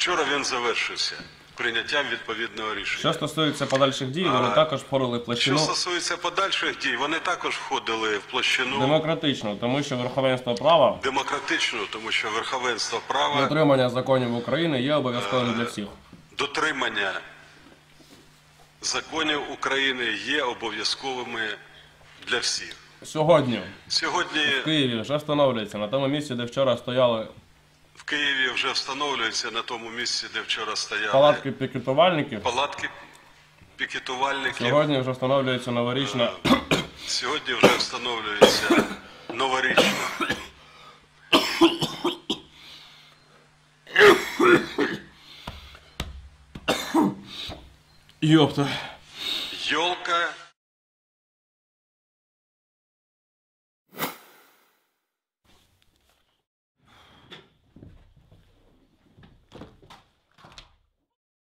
Вчора він завершився прийняттям відповідного рішення. Що стосується подальших дій, вони А, також входили в Що площину стосується подальших дій, вони також входили в площину демократичну, тому що верховенство права демократичну, тому що верховенство і права, дотримання законів України є обов'язковим для всіх. дотримання законів України є обов'язковими для всіх. Сьогодні Сьогодні в Києві вже встановлюється на тому місці, де вчора стояли в Києві вже встановлюється на тому місці, де вчора стояли палатки пікетувальників. палатки пікетувальників. Сьогодні вже встановлюється новорічна Сьогодні вже встановлюється новорічна. Йопта.